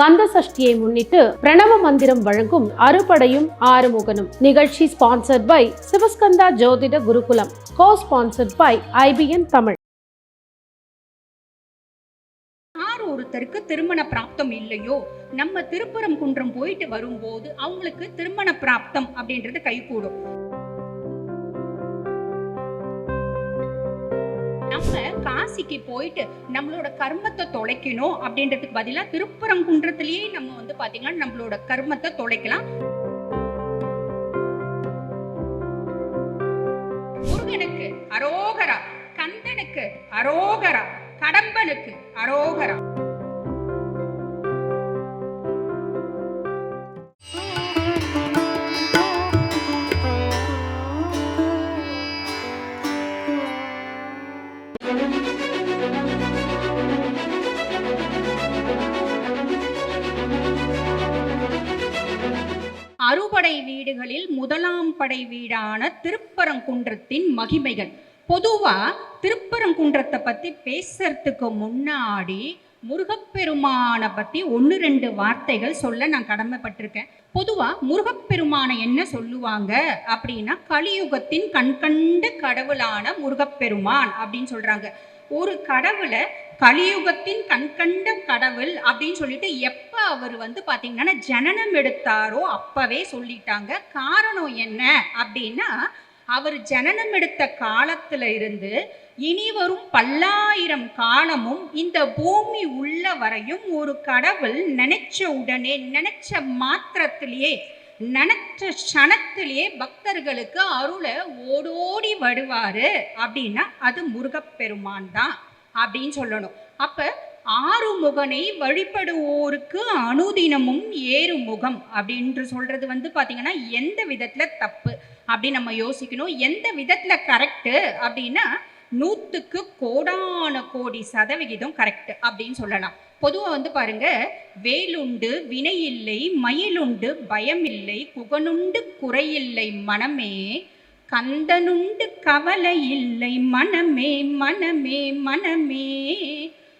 கந்த சஷ்டியை முன்னிட்டு பிரணவ மந்திரம் வழங்கும் அறுபடையும் ஆறுமுகனும். நிகழ்ச்சி sponsored by Sivaskanda Jothida Gurukulam. Co sponsored by IBN Tamil. யார் ஒருத்தருக்கு திருமண பிராப்தம் இல்லையோ நம்ம திருப்பரம் குன்றம் போயிட்டு வரும்போது அவங்களுக்கு திருமண பிராப்தம் அப்படின்றது கைகூடும். காசிக்கு போயிட்டு நம்மளோட கர்மத்தை தொலைக்கணும் அப்படின்றதுக்கு பதிலாக திருப்பரங்குன்றத்திலேயே நம்ம வந்து பாத்தீங்கன்னா நம்மளோட கர்மத்தை தொலைக்கலாம். முருகனுக்கு அரோகரா கந்தனுக்கு அரோகரா கடம்பனுக்கு அரோகரா. அறுபடை வீடுகளில் முதலாம் படை வீடான திருப்பரங்குன்றத்தின் மகிமைகள். பொதுவா திருப்பரங்குன்றத்தை பத்தி பேசுறதுக்கு முன்னாடி முருகப்பெருமானை பற்றி ஒன்று ரெண்டு வார்த்தைகள் சொல்ல நான் கடமைப்பட்டிருக்கேன். பொதுவாக முருகப்பெருமானை என்ன சொல்லுவாங்க அப்படின்னா கலியுகத்தின் கண்கண்ட கடவுளான முருகப்பெருமான் அப்படின்னு சொல்கிறாங்க ஒரு கடவுளை கலியுகத்தின் கண்கண்ட கடவுள் அப்படின்னு சொல்லிட்டு எப்ப அவர் வந்து பாத்தீங்கன்னா ஜனனம் எடுத்தாரோ அப்பவே சொல்லிட்டாங்க. காரணம் என்ன அப்படின்னா அவர் ஜனனம் எடுத்த காலத்துல இருந்து இனி வரும் பல்லாயிரம் காலமும் இந்த பூமி உள்ள வரையும் ஒரு கடவுள் நினைச்ச உடனே நினைச்ச மாத்திரத்திலேயே நினைச்ச க்ஷணத்திலேயே பக்தர்களுக்கு அருளை ஓடோடி வருவாரு அப்படின்னா அது முருகப்பெருமான் தான். அப்படின்னு சொல்லணும். அப்ப ஆறுமுகனை வழிபடுவோருக்கு அனுதினமும் ஏறுமுகம் அப்படின்று சொல்றது வந்து பாத்தீங்கன்னா எந்த விதத்துல தப்பு அப்படின்னு நம்ம யோசிக்கணும். எந்த விதத்துல கரெக்டு அப்படின்னா நூத்துக்கு கோடான கோடி சதவிகிதம் கரெக்ட் அப்படின்னு சொல்லலாம். பொதுவாக வந்து பாருங்க வேலுண்டு வினையில்லை மயிலுண்டு பயமில்லை குகனுண்டு குறையில்லை மனமே கந்தனுண்டு கவலை இல்லை. மனமே மனமே மனமே.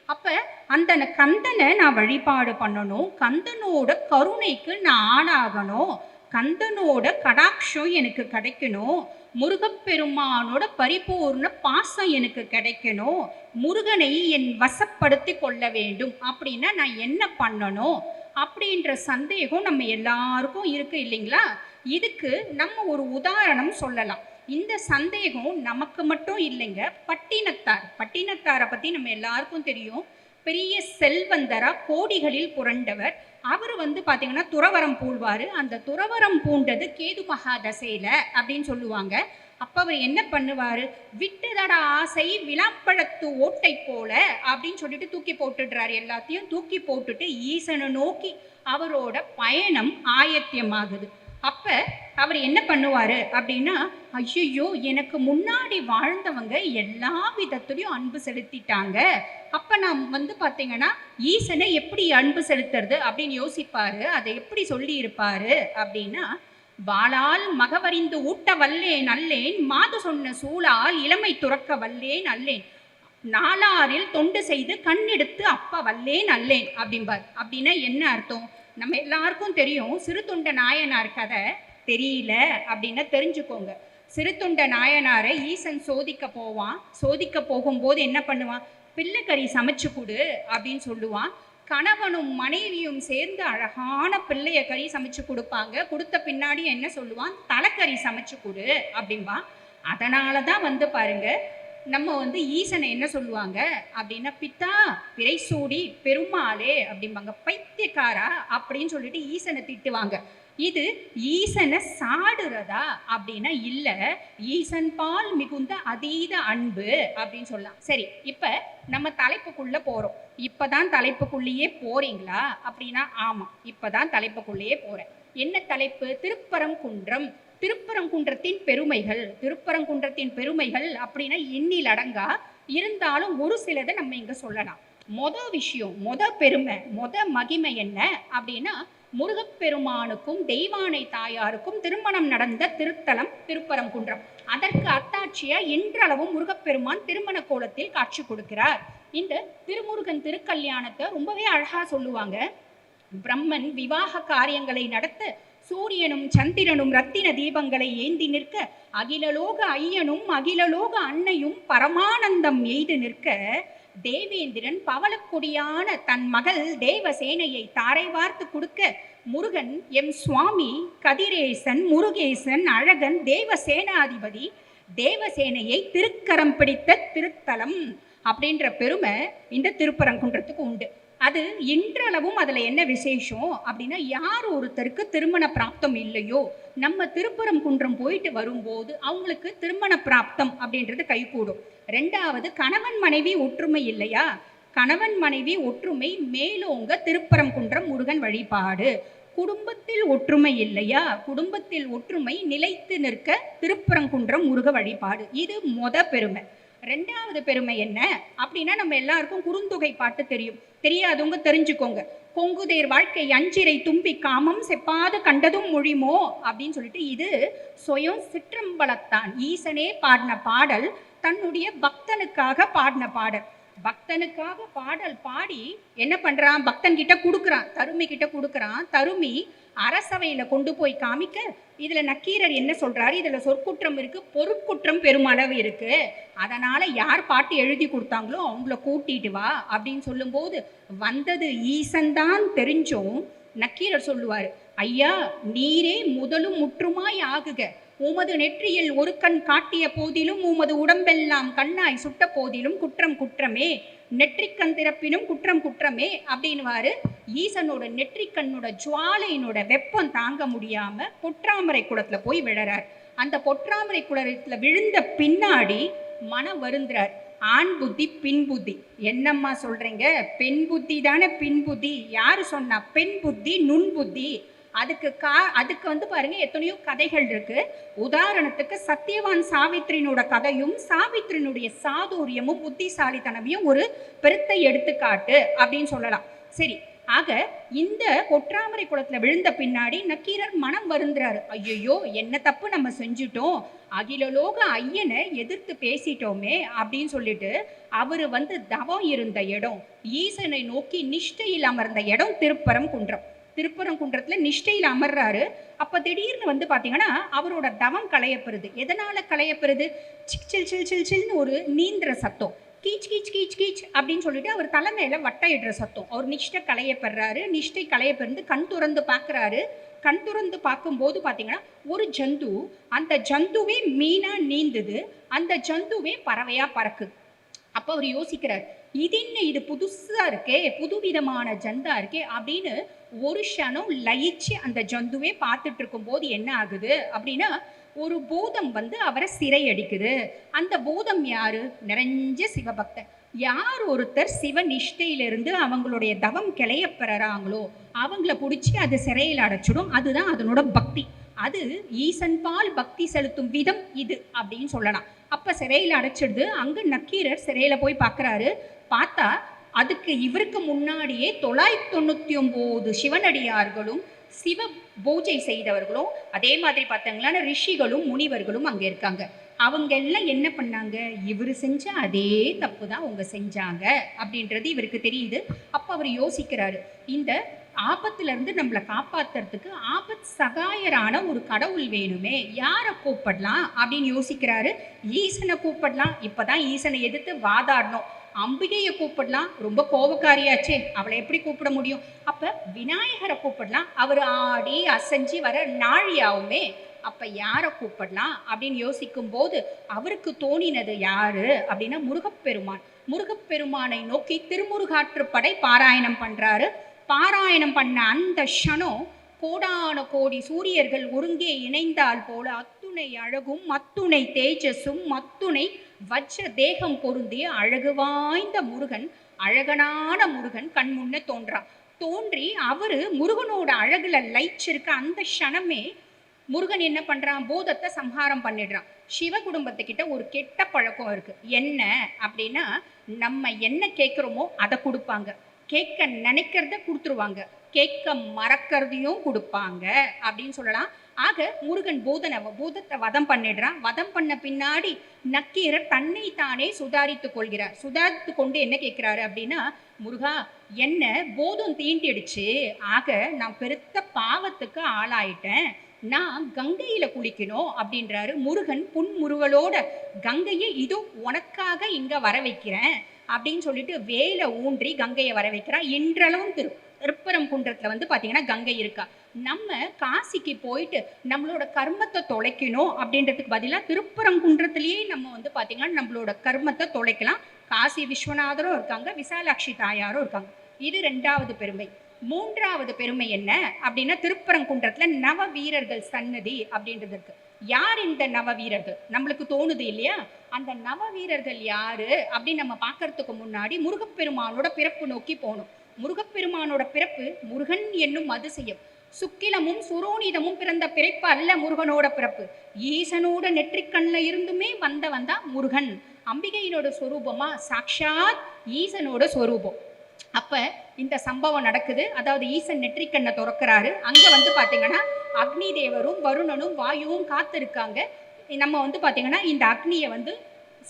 அப்ப அந்த கந்தனை நான் வழிபாடு பண்ணணும். கந்தனோட கருணைக்கு நான் ஆளாகணும் கந்தனோட கடாட்சம் எனக்கு கிடைக்கணும். முருகப்பெருமானோட பரிபூர்ண பாசம் எனக்கு கிடைக்கணும். முருகனை என் வசப்படுத்தி கொள்ள வேண்டும். அப்படின்னா நான் என்ன பண்ணணும்? அப்படின்ற சந்தேகம் நம்ம எல்லாருக்கும் இருக்கு இல்லைங்களா? இதுக்கு நம்ம ஒரு உதாரணம் சொல்லலாம். இந்த சந்தேகம் நமக்கு மட்டும் இல்லைங்க பட்டினத்தார். பட்டினத்தாரை பற்றி நம்ம எல்லாருக்கும் தெரியும். பெரிய செல்வந்தரா கோடிகளில் புரண்டவர். அவர் வந்து பார்த்தீங்கன்னா துறவரம் பூழ்வார். அந்த துறவரம் பூண்டது கேது மகாதசையில் அப்படின்னு சொல்லுவாங்க. அப்போ அவர் என்ன பண்ணுவார்? விட்டுதட ஆசை விளாம்பழத்து ஓட்டை போல அப்படின்னு சொல்லிட்டு தூக்கி போட்டுடுறாரு எல்லாத்தையும். தூக்கி போட்டுட்டு ஈசனை நோக்கி அவரோட பயணம் ஆயத்தியமாகுது அப்போ அவர் என்ன பண்ணுவார் அப்படின்னா ஐயோ எனக்கு முன்னாடி வாழ்ந்தவங்க எல்லா விதத்துலேயும் அன்பு செலுத்திட்டாங்க. அப்போ நான் வந்து பார்த்தீங்கன்னா ஈசனை எப்படி அன்பு செலுத்துறது அப்படின்னு யோசிப்பார் அதை எப்படி சொல்லியிருப்பார் அப்படின்னா வாளால் மகவறிந்து ஊட்ட வல்லேன் அல்லேன் மாது சொன்ன சூழால் இளமை துறக்க வல்லேன் அல்லேன் நாளாரில் தொண்டு செய்து கண்ணெடுத்து அப்ப வல்லேன் அல்லேன் அப்படிம்பார். அப்படின்னா என்ன அர்த்தம்? நம்ம எல்லாருக்கும் தெரியும் சிறு நாயனார் கதை தெரியல அப்படின்னு தெரிஞ்சுக்கோங்க. சிறு நாயனாரை ஈசன் சோதிக்க போவான். சோதிக்க போகும்போது என்ன பண்ணுவான்? பிள்ளைக்கறி சமைச்சு கொடு அப்படின்னு சொல்லுவான். கணவனும் மனைவியும் சேர்ந்து அழகான பிள்ளைய கறி சமைச்சு கொடுப்பாங்க. கொடுத்த பின்னாடி என்ன சொல்லுவான்? தலைக்கறி சமைச்சு கொடு அப்படிம்பான் அதனால தான் வந்து பாருங்க நம்ம வந்து ஈசனை என்ன சொல்லுவாங்க? அப்படின்னா பித்தா பிறைசூடி பெருமாளே அப்படிம்பாங்க. பைத்தியக்காரா அப்படின்னு சொல்லிட்டு ஈசனை திட்டுவாங்க. இது ஈசனை சாடுறதா அப்படின்னா இல்லை ஈசன் பால் மிகுந்த அதீத அன்பு அப்படின்னு சொல்லலாம். சரி இப்போ நம்ம தலைப்புக்குள்ளே போகிறோம் இப்போ தான் தலைப்புக்குள்ளேயே போகிறீங்களா அப்படின்னா ஆமாம் இப்போதான் தலைப்புக்குள்ளேயே போகிறேன் என்ன தலைப்பு? திருப்பரங்குன்றம் திருப்பரங்குன்றத்தின் பெருமைகள் திருப்பரங்குன்றத்தின் பெருமைகள் அப்படின்னா எண்ணில் அடங்கா இருந்தாலும் ஒரு சிலதை நம்ம இங்க சொல்லலாம். மொத விஷயம் மொத பெருமை மொத மகிமை என்ன அப்படின்னா முருகப்பெருமானுக்கும் தெய்வானை தாயாருக்கும் திருமணம் நடந்த திருத்தலம் திருப்பரங்குன்றம். அதற்கு அத்தாட்சியா இன்றளவும் முருகப்பெருமான் திருமண கோலத்தில் காட்சி கொடுக்கிறார். இந்த திருமுருகன் திருக்கல்யாணத்தை ரொம்பவே அழகா சொல்லுவாங்க. பிரம்மன் விவாக காரியங்களை நடத்த சூரியனும் சந்திரனும் ரத்தின தீபங்களை ஏந்தி நிற்க அகிலலோக ஐயனும் அகிலலோக அன்னையும் பரமானந்தம் எய்து நிற்க தேவேந்திரன் பவளக்கொடியான தன் மகள் தேவசேனையை தாரை வார்த்து கொடுக்க முருகன் எம் சுவாமி கதிரேசன் முருகேசன் அழகன் தேவசேனாதிபதி தேவசேனையை திருக்கரம் பிடித்த திருத்தலம் அப்படின்ற பெருமை இந்த திருப்பரங்குன்றத்துக்கு உண்டு. அது இன்றளவும் அதில் என்ன விசேஷம் அப்படின்னா யார் ஒருத்தருக்கு திருமண பிராப்தம் இல்லையோ நம்ம திருப்புறம் குன்றம் போயிட்டு வரும்போது அவங்களுக்கு திருமண பிராப்தம் அப்படின்றது கைகூடும். ரெண்டாவது கணவன் மனைவி ஒற்றுமை இல்லையா? கணவன் மனைவி ஒற்றுமை மேலோங்க திருப்புறம் குன்றம் முருகன் வழிபாடு. குடும்பத்தில் ஒற்றுமை இல்லையா? குடும்பத்தில் ஒற்றுமை நிலைத்து நிற்க திருப்பரங்குன்றம் முருக வழிபாடு. இது மொத பெருமை. ரெண்டாவது பெருமை என்ன? அப்படின்னா நம்ம எல்லாருக்கும் குறுந்தொகை பாட்டு தெரியும். தெரியாதவங்க தெரிஞ்சுக்கோங்க. கொங்குதேர் வாழ்க்கை அஞ்சிரை தும்பி காமம் செப்பாது கண்டதும் மொழிமோ? அப்படின்னு சொல்லிட்டு இது சுயம் சிற்றம்பலத்தான். ஈசனே பாடின பாடல் தன்னுடைய பக்தனுக்காக பாடின பாடல். பக்தனுக்காக பாடல் பாடி என்ன பண்றான்? பக்தன் கிட்ட கொடுக்குறான். தருமி கிட்ட கொடுக்குறான். தருமி அரசவையில கொண்டு போய் காமிக்க இதுல நக்கீரர் என்ன சொல்றாரு? இதுல சொற்குற்றம் இருக்கு பொருட்குற்றம் பெருமளவு இருக்கு. அதனால யார் பாட்டு எழுதி கொடுத்தாங்களோ அவங்கள கூட்டிட்டு வா அப்படின்னு சொல்லும்போது வந்தது ஈசன்தான் தெரிஞ்சும் நக்கீரர் சொல்லுவார். ஐயா நீரே முதலும் முற்றுமாய் ஆகுக. உமது நெற்றியில் ஒரு கண் காட்டிய போதிலும் உமது உடம்பெல்லாம் கண்ணாய் சுட்ட போதிலும் குற்றம் குற்றமே. நெற்றிக்கண் திறப்பினும் குற்றம் குற்றமே அப்படின்னுவாரு. ஈசனோட நெற்றிக்கண்ணோட ஜுவாலையினோட வெப்பம் தாங்க முடியாம பொற்றாமரை குளத்துல போய் விழறார். அந்த பொற்றாமரை குளத்துல விழுந்த பின்னாடி மனம் வருந்துறார். ஆண் புத்தி பின் புத்தி. என்னம்மா சொல்றீங்க? பெண் புத்தி தானே பின் புத்தி. யாரு சொன்னா? பெண் புத்தி நுண் புத்தி. அதுக்கு கா அதுக்கு வந்து பாருங்க எத்தனையோ கதைகள் இருக்கு. உதாரணத்துக்கு சத்தியவான் சாவித்ரினோட கதையும் சாவித்ரியினுடைய சாதுரியமும் புத்திசாலித்தனமையும் ஒரு பெருத்த எடுத்துக்காட்டு அப்படின்னு சொல்லலாம். சரி ஆக இந்த பொற்றாமரை குளத்துல விழுந்த பின்னாடி நக்கீரர் மனம் வருந்துறாரு. ஐயையோ என்ன தப்பு நம்ம செஞ்சுட்டோம்? அகிலலோக ஐயனை எதிர்த்து பேசிட்டோமே அப்படின்னு சொல்லிட்டு அவரு வந்து தவம் இருந்த இடம் ஈசனை நோக்கி நிஷ்டையில் அமர்ந்த இடம் திருப்பரம் குன்றம். திருப்பரங்குன்றத்தில் நிஷ்டையில் அமர்றாரு. அப்போ திடீர்னு வந்து பார்த்தீங்கன்னா அவரோட தவம் களையப்பெறுது எதனால் களையப்பெறுது சிக் சில் சில் சில் சில்னு ஒரு நீந்திர சத்தம். கீச் கீச் கீச் கீச் அப்படின்னு சொல்லிட்டு அவர் தலைமையில் வட்டையிடுற சத்தம். அவர் நிஷ்டை களையப்படுறாரு. நிஷ்டை களையப்பெருந்து கண் துறந்து பார்க்குறாரு கண் துறந்து பார்க்கும்போது பார்த்தீங்கன்னா ஒரு ஜந்து அந்த ஜந்துவே மீனாக நீந்துது. அந்த ஜந்துவே பறவையாக பறக்குது. அப்போ அவர் யோசிக்கிறார் இது என்ன? இது புதுசாக இருக்கே புதுவிதமான ஜந்தா இருக்கே அப்படின்னு ஒரு க்ஷணம் லயிச்சு அந்த ஜந்துவே பார்த்துட்டு இருக்கும்போது என்ன ஆகுது அப்படின்னா ஒரு பூதம் வந்து அவரை சிறையடிக்குது. அந்த பூதம் யாரு? நிறைஞ்ச சிவபக்தன். யார் ஒருத்தர் சிவ நிஷ்டையிலிருந்து அவங்களுடைய தவம் கிளைய பெறாங்களோ அவங்கள பிடிச்சி அது சிறையில் அடைச்சிடும். அதுதான் அதனோட பக்தி. அது ஈசன்பால் பக்தி செலுத்தும் விதம் இது அப்படின்னு சொல்லலாம். அப்போ சிறையில் அடைச்சிடுது. அங்கே நக்கீரர் சிறையில் போய் பார்க்கறாரு. பார்த்தா அதுக்கு இவருக்கு முன்னாடியே தொள்ளாயிரத்தி தொண்ணூற்றி ஒம்பது சிவனடியார்களும் சிவ பூஜை செய்தவர்களும் அதே மாதிரி பார்த்தாங்களா ரிஷிகளும் முனிவர்களும் அங்கே இருக்காங்க. அவங்க எல்லாம் என்ன பண்ணாங்க? இவர் செஞ்ச அதே தப்பு தான் அவங்க செஞ்சாங்க அப்படின்றது இவருக்கு தெரியுது. அப்போ அவர் யோசிக்கிறாரு இந்த ஆபத்துலேருந்து நம்மளை காப்பாத்துறதுக்கு ஆபத் சகாயரான ஒரு கடவுள் வேணுமே யாரை கூப்பிடலாம் அப்படின்னு யோசிக்கிறாரு? ஈசனை கூப்பிடலாம். இப்பதான் ஈசனை எதிர்த்து வாதாடணும். அம்பிகையை கூப்பிடலாம். ரொம்ப கோபக்காரியாச்சே. அவளை எப்படி கூப்பிட முடியும்? அப்ப விநாயகரை கூப்பிடலாம். அவர் ஆடி அசைஞ்சு வர நாழியாவுமே அப்ப யாரை கூப்பிடலாம் அப்படின்னு யோசிக்கும் போது அவருக்கு தோணினது யாரு அப்படின்னா முருகப்பெருமான். முருகப்பெருமானை நோக்கி திருமுருகாற்றுப்படை பாராயணம் பண்றாரு. பாராயணம் பண்ண அந்த க்ஷணம் கோடான கோடி சூரியர்கள் ஒருங்கே இணைந்தால் போல அத்துணை அழகும் அத்துணை தேஜஸும் அத்துணை வஜ்ர தேகம் பொருந்திய அழகு வாய்ந்த முருகன் அழகனான முருகன் கண் முன்னே தோன்றான் தோன்றி அவரு முருகனோட அழகுல லைச்சிருக்க அந்த க்ஷணமே முருகன் என்ன பண்றான்? பூதத்தை சம்ஹாரம் பண்ணிடுறான். சிவ குடும்பத்துக்கிட்ட ஒரு கெட்ட பழக்கம் இருக்கு. என்ன அப்படின்னா நம்ம என்ன கேட்குறோமோ அதை கொடுப்பாங்க. கேட்க நினைக்கிறத கொடுத்துருவாங்க. கேட்க மறக்கிறதையும் கொடுப்பாங்க அப்படின்னு சொல்லலாம். ஆக முருகன் பூதனை பூதத்தை வதம் பண்ணிடுறான். வதம் பண்ண பின்னாடி நக்கீரர் தன்னை தானே சுதாரித்துக் கொள்கிறார். சுதாரித்து கொண்டு என்ன கேட்கிறாரு அப்படின்னா முருகா என்ன போதம் தீண்டிடுச்சு. ஆக நான் பெருத்த பாவத்துக்கு ஆளாயிட்டேன். நான் கங்கையில குளிக்கணும் அப்படின்றாரு முருகன் புன்முருகலோட கங்கையை இதோ உனக்காக இங்க வர வைக்கிறேன். அப்படின்னு சொல்லிட்டு வேலை ஊன்றி கங்கையை வர வைக்கிறான் இன்றளவும் திரு திருப்பரங்குன்றத்துல வந்து பார்த்தீங்கன்னா கங்கை இருக்கா. நம்ம காசிக்கு போயிட்டு நம்மளோட கர்மத்தை தொலைக்கணும் அப்படின்றதுக்கு பதிலாக திருப்பரங்குன்றத்திலேயே நம்ம வந்து பார்த்தீங்கன்னா நம்மளோட கர்மத்தை தொலைக்கலாம். காசி விஸ்வநாதரும் இருக்காங்க விசாலாட்சி தாயாரும் இருக்காங்க. இது ரெண்டாவது பெருமை. மூன்றாவது பெருமை என்ன அப்படின்னா திருப்பரங்குன்றத்தில் நவ வீரர்கள் சன்னதி அப்படின்றது இருக்குது யார் இந்த நவ வீரர்கள் நம்மளுக்கு தோணுது இல்லையா? அந்த நவ வீரர்கள் யாரு? அப்படின்னு நம்ம பார்க்கறதுக்கு முன்னாடி முருகப்பெருமானோட பிறப்பு நோக்கி போகணும். முருகப்பெருமானோட பிறப்பு முருகன் என்னும் அதிசயம். சுக்கிலமும் சுரோனிதமும் பிறந்த பிறப்பு அல்ல முருகனோட பிறப்பு. ஈசனோட நெற்றிக்கண்ணில் இருந்துமே வந்த வந்தா முருகன். அம்பிகையினோட சொரூபமா? சாக்ஷாத் ஈசனோட சொரூபம். அப்ப இந்த சம்பவம் நடக்குது. அதாவது ஈசன் நெற்றிக்கண்ணை திறக்கிறாரு. அங்க வந்து பாத்தீங்கன்னா அக்னி தேவரும் வருணனும் வாயுவும் காத்திருக்காங்க. நம்ம வந்து பார்த்தீங்கன்னா இந்த அக்னியை வந்து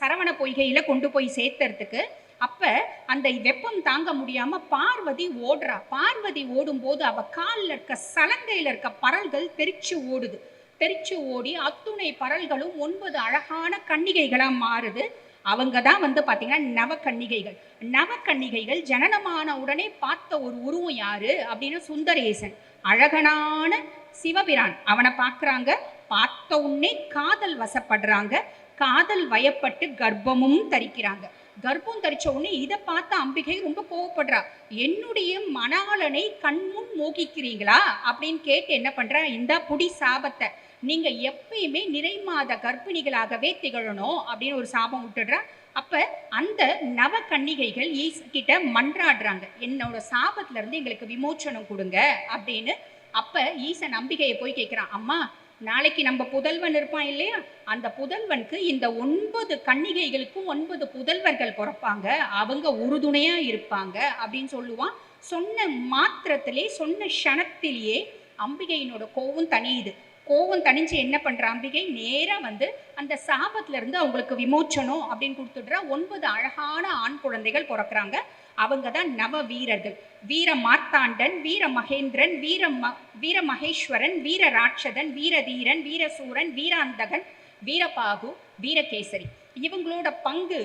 சரவண பொய்கையில் கொண்டு போய் சேர்த்துறதுக்கு அப்ப அந்த வெப்பம் தாங்க முடியாம பார்வதி ஓடுறா. பார்வதி ஓடும்போது அவள் காலில் இருக்க சலங்கையில் இருக்க பரல்கள் தெரிச்சு ஓடுது. தெரிச்சு ஓடி அத்துணை பரல்களும் ஒன்பது அழகான கன்னிகைகளாக மாறுது. அவங்க தான் வந்து பாத்தீங்கன்னா நவக்கன்னிகைகள். நவக்கன்னிகைகள் ஜனனமான உடனே பார்த்த ஒரு உருவம் யாரு? அப்படின்னு சுந்தரேசன். அழகனான சிவபிரான் அவனை பார்க்குறாங்க. பார்த்த உடனே காதல் வசப்படுறாங்க. காதல் வயப்பட்டு கர்ப்பமும் தரிக்கிறாங்க. கர்ப்பம் தரிச்ச உடனே இதை பார்த்த அம்பிகை ரொம்ப கோவப்படுறா. என்னுடைய மணாளனை கண்முன் மோகிக்கிறீங்களா அப்படின்னு கேட்டு என்ன பண்றா? இந்த புடி சாபத்தை. நீங்க எப்பயுமே நிறைமாத கர்ப்பிணிகளாகவே திகழணும். அப்படின்னு ஒரு சாபம் விட்டுடுறா. அப்ப அந்த நவ கன்னிகைகள் ஈஸ் கிட்ட மன்றாடுறாங்க. என்னோட சாபத்துல இருந்து எங்களுக்கு விமோச்சனம் கொடுங்க. அப்படின்னு அப்ப ஈசன் அம்பிகையை போய் கேட்கிறான் அம்மா நாளைக்கு நம்ம புதல்வன் இருப்பான் இல்லையா? அந்த புதல்வனுக்கு இந்த ஒன்பது கன்னிகைகளுக்கும் ஒன்பது புதல்வர்கள் பிறப்பாங்க. அவங்க உறுதுணையா இருப்பாங்க அப்படின்னு சொல்லுவான். சொன்ன மாத்திரத்திலே சொன்ன க்ஷணத்திலேயே அம்பிகையினோட கோவம் தனியுது கோவம் தணிஞ்சு என்ன பண்ணுற அம்பிகை? நேராக வந்து அந்த சாபத்துல இருந்து அவங்களுக்கு விமோச்சனம் அப்படின்னு கொடுத்துடுற ஒன்பது அழகான ஆண் குழந்தைகள் பிறக்கிறாங்க. அவங்க தான் நவ வீரர்கள். வீர மார்த்தாண்டன் வீர மகேந்திரன் வீர ம வீர மகேஸ்வரன் வீர ராட்சதன் வீரதீரன் வீரசூரன் வீராந்தகன் வீரபாகு வீரகேசரி இவங்களோட பங்கு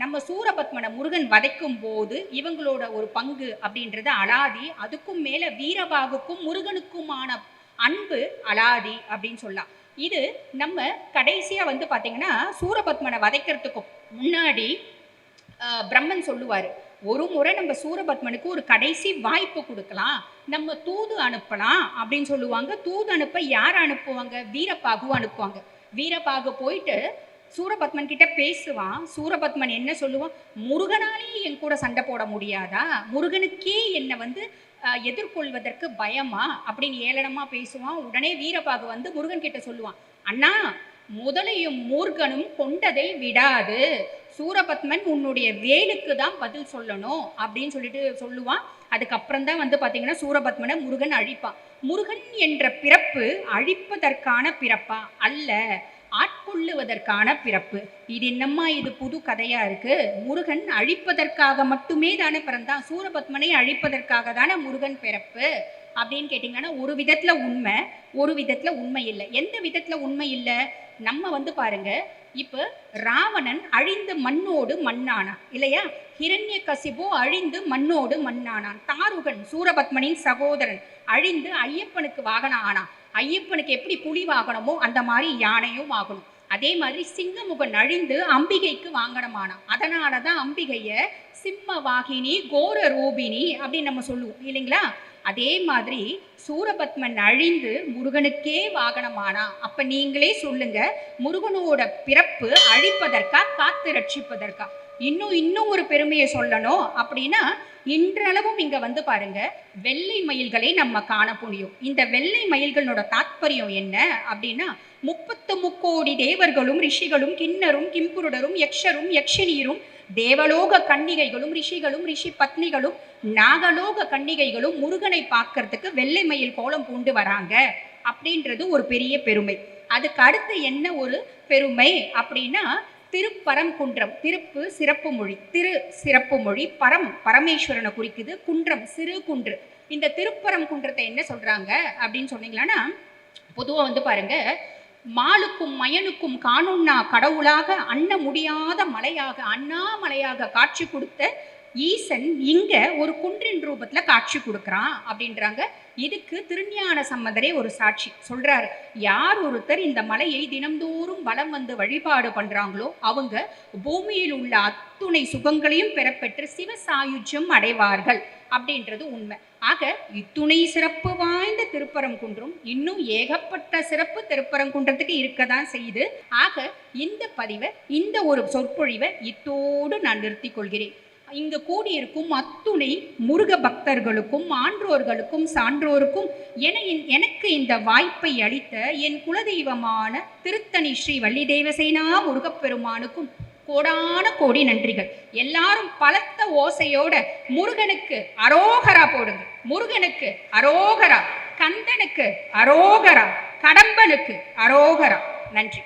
நம்ம சூரபத்மனை முருகன் வதைக்கும் போது இவங்களோட ஒரு பங்கு அப்படின்றது அலாதி. அதுக்கும் மேலே வீரபாகுக்கும் முருகனுக்குமான அன்பு அலாதி அப்படின்னு சொல்லலாம். இது நம்ம கடைசியா வந்து பார்த்தீங்கன்னா சூரபத்மனை வதைக்கிறதுக்கு முன்னாடி பிரம்மன் சொல்லுவாரு ஒரு முறை நம்ம சூரபத்மனுக்கு ஒரு கடைசி வாய்ப்பு கொடுக்கலாம். நம்ம தூது அனுப்பலாம் அப்படின்னு சொல்லுவாங்க. தூது அனுப்ப யார் அனுப்புவாங்க? வீரப்பாகு அனுப்புவாங்க. வீரபாகு போயிட்டு சூரபத்மன் கிட்ட பேசுவான். சூரபத்மன் என்ன சொல்லுவான்? முருகனாலே என் கூட சண்டை போட முடியாதா? முருகனுக்கே என்னை வந்து எதிர்கொள்வதற்கு பயமா? அப்படின்னு ஏளனமா பேசுவான். உடனே வீரபாகு வந்து முருகன் கிட்ட சொல்லுவான். அண்ணா முதலையும் மூர்கனும் கொண்டதை விடாது. சூரபத்மன் உன்னுடைய வேலுக்கு தான் பதில் சொல்லணும். அப்படின்னு சொல்லிட்டு சொல்லுவான். அதுக்கப்புறம் தான் வந்து பார்த்தீங்கன்னா சூரபத்மனை முருகன் அழிப்பான். முருகன் என்ற பிறப்பு அழிப்பதற்கான பிறப்பா? அல்ல. ஆட்கொள்ளுவதற்கான பிறப்பு. இது என்னம்மா இது புது கதையா இருக்கு? முருகன் அழிப்பதற்காக மட்டுமே தானே பிறந்தான். சூரபத்மனை அழிப்பதற்காக தானே முருகன் பிறப்பு? அப்படின்னு கேட்டிங்கன்னா ஒரு விதத்தில் உண்மை ஒரு விதத்தில் உண்மை இல்லை. எந்த விதத்தில் உண்மை இல்லை? நம்ம வந்து பாருங்க இப்போ ராவணன் அழிந்து மண்ணோடு மண்ணானான். இல்லையா? ஹிரண்ய கசிபோ அழிந்து மண்ணோடு மண்ணானான். தாருகன் சூரபத்மனின் சகோதரன் அழிந்து ஐயப்பனுக்கு வாகனம் ஆனான். ஐயப்பனுக்கு எப்படி புலி வாகனமோ அந்த மாதிரி யானையும் ஆகணும் அதே மாதிரி சிங்கமுகம் அழிந்து அம்பிகைக்கு வாங்கனமானான் அதனால தான் அம்பிகையை சிம்ம வாகினி கோர ரூபினி அப்படின்னு நம்ம சொல்லுவோம். இல்லைங்களா? அதே மாதிரி சூரபத்மன் அழிந்து முருகனுக்கே வாகனமானா அப்ப நீங்களே சொல்லுங்க முருகனோட பிறப்பு அழிப்பதற்கா காத்து ரட்சிப்பதற்கா? இன்னும் இன்னும் ஒரு பெருமையை சொல்லணும் அப்படின்னா இன்றளவும் இங்க வந்து பாருங்க வெள்ளை மயில்களை நம்ம காண முடியும் இந்த வெள்ளை மயில்களோட தாத்பரியம் என்ன அப்படின்னா முப்பத்து முக்கோடி தேவர்களும் ரிஷிகளும் கிண்ணரும் கிம்புருடரும் யக்ஷரும் யக்ஷினியரும் தேவலோக கன்னிகைகளும் ரிஷிகளும் ரிஷி பத்னிகளும் நாகலோக கன்னிகைகளும் முருகனை பார்க்கறதுக்கு வெள்ளை மயில் கோலம் பூண்டு வராங்க அப்படின்றது ஒரு பெரிய பெருமை. அதுக்கு அடுத்து என்ன ஒரு பெருமை அப்படின்னா திருப்பரங்குன்றம் திருப்பு சிறப்பு மொழி திரு சிறப்பு மொழி பரம் பரமேஸ்வரனை குறிக்குது குன்றம் சிறு குன்று. இந்த திருப்பரம் குன்றத்தை என்ன சொல்றாங்க அப்படின்னு சொன்னீங்கன்னா பொதுவாக வந்து பாருங்க மாலுக்கும் மயனுக்கும் காணுண்ணா கடவுளாக அண்ண முடியாத மலையாக அண்ணாமலையாக காட்சி கொடுத்த ஈசன் இங்க ஒரு குன்றின் ரூபத்துல காட்சி கொடுக்குறான் அப்படின்றாங்க. இதுக்கு திருஞான சம்மதரே ஒரு சாட்சி சொல்றாரு. யார் ஒருத்தர் இந்த மலையை தினம்தோறும் வலம் வந்து வழிபாடு பண்றாங்களோ அவங்க பூமியில் உள்ள அத்துணை சுகங்களையும் பெறப்பெற்று சிவசாயுஜ்யம் அடைவார்கள் அப்படின்றது உண்மை. ஆக இத்துணை சிறப்பு வாய்ந்த திருப்பரங்குன்றம் இன்னும் ஏகப்பட்ட சிறப்பு திருப்பரங்குன்றத்துக்கு இருக்கதான் செய்யுது. ஆக இந்த பதிவை இந்த ஒரு சொற்பொழிவை இத்தோடு நான் நிறுத்திக் கொள்கிறேன். இங்கு கூடியிருக்கும் அத்துணை முருக பக்தர்களுக்கும் ஆன்றோர்களுக்கும் சான்றோருக்கும் என எனக்கு இந்த வாய்ப்பை அளித்த என் குலதெய்வமான திருத்தணி ஸ்ரீ வள்ளிதேவசேனா முருகப்பெருமானுக்கும் கோடான கோடி நன்றிகள். எல்லாரும் பலத்த ஓசையோட முருகனுக்கு அரோகரா போடுங்க. முருகனுக்கு அரோகரா கந்தனுக்கு அரோகரா கடம்பனுக்கு அரோகரா. நன்றி.